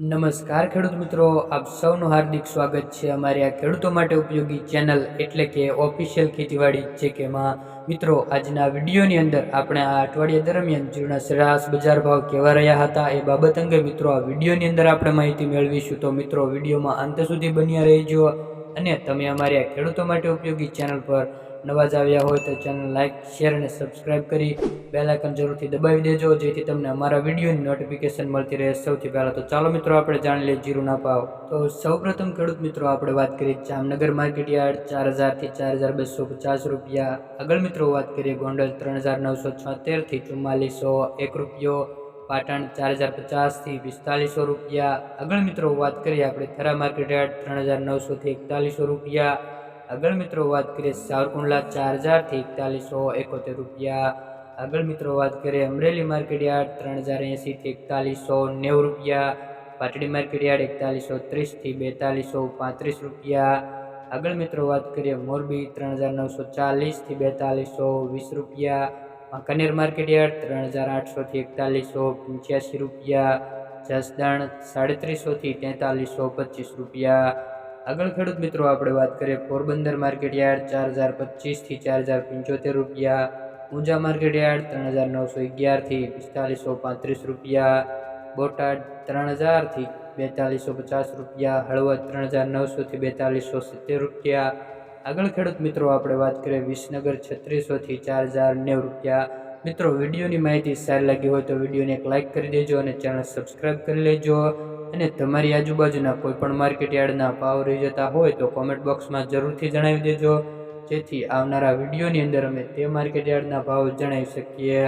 નમસ્કાર ખેડૂત મિત્રો, આપ સૌનું હાર્દિક સ્વાગત છે અમારી આ ખેડૂતો માટે ઉપયોગી ચેનલ એટલે કે ઓફિશિયલ ખેતીવાડી છે કે માં મિત્રો, આજના વિડીયોની અંદર આપણે આ અઠવાડિયા દરમિયાન જીરુના સરાસ બજાર ભાવ કેવા રહ્યા હતા એ બાબત અંગે મિત્રો, આ વિડીયોની અંદર આપણે માહિતી મેળવીશું. તો મિત્રો, વિડીયોમાં અંત સુધી બન્યા રહેજો. અને તમે અમારી આ ખેડૂતો માટે ઉપયોગી ચેનલ પર નવા જ આવ્યા હોય તો ચેનલ લાઇક શેર અને સબસ્ક્રાઇબ કરી બેલ આઇકન જરૂરથી દબાવી દેજો, જેથી તમને અમારા વિડીયોની નોટિફિકેશન મળતી રહે. સૌથી પહેલાં તો ચાલો મિત્રો આપણે જાણી લઈએ જીરુના પાવ તો સૌપ્રથમ ખેડૂત મિત્રો આપણે વાત કરીએ જામનગર માર્કેટ યાર્ડ, ચાર હજારથી ચાર હજાર બસો પચાસ રૂપિયા. આગળ મિત્રો વાત કરીએ ગોંડલ ત્રણ હજાર નવસો છોતેરથી ચુમ્માલીસો એક રૂપિયો. પાટણ ચાર હજાર પચાસથી પિસ્તાલીસો રૂપિયા. આગળ મિત્રો વાત કરીએ આપણે થરા માર્કેટ યાર્ડ ત્રણ હજાર નવસોથી એકતાલીસો રૂપિયા. આગળ મિત્રો વાત કરીએ સાવરકુંડલા ચાર હજારથી એકતાલીસો એકોતેર રૂપિયા. આગળ મિત્રો વાત કરીએ અમરેલી માર્કેટ યાર્ડ ત્રણ હજાર એંસીથી એકતાલીસો નેવું રૂપિયા. પાટડી માર્કેટ યાર્ડ એકતાલીસો ત્રીસથી બેતાલીસો પાંત્રીસ રૂપિયા. આગળ મિત્રો વાત કરીએ મોરબી ત્રણ હજાર નવસો ચાલીસથી બેતાલીસો વીસ રૂપિયા. વાંકાનેર માર્કેટ યાર્ડ ત્રણ હજાર આઠસોથી એકતાલીસો પંચ્યાસી રૂપિયા, જસદણ સાડત્રીસોથી તેતાલીસો પચીસ રૂપિયા. આગળ ખેડૂત મિત્રો, આપણે વાત કરીએ પોરબંદર માર્કેટ યાર્ડ ચાર હજાર પચીસથી ચાર હજાર પંચોતેર રૂપિયા. ઊંઝા માર્કેટ યાર્ડ ત્રણ હજાર નવસો અગિયારથી પિસ્તાલીસો પાંત્રીસ રૂપિયા. બોટાદ ત્રણ હજારથી બેતાલીસો પચાસ રૂપિયા. હળવદ ત્રણ હજાર નવસોથી બેતાલીસો સિત્તેર રૂપિયા. આગળ ખેડૂત મિત્રો, આપણે વાત કરીએ વિસનગર છત્રીસોથી ચાર હજાર નેવું રૂપિયા. મિત્રો, વિડીયોની માહિતી સારી લાગી હોય તો વિડીયોને એક લાઇક કરી દેજો અને ચેનલ સબસ્ક્રાઈબ કરી લેજો. અને તમારી આજુબાજુના કોઈપણ માર્કેટ યાર્ડના ભાવ રહી જતા હોય તો કોમેન્ટ બોક્સમાં જરૂરથી જણાવી દેજો. જેથી આવનારા વિડીયોની અંદર અમે તે માર્કેટ યાર્ડના ભાવ જણાવી શકીએ.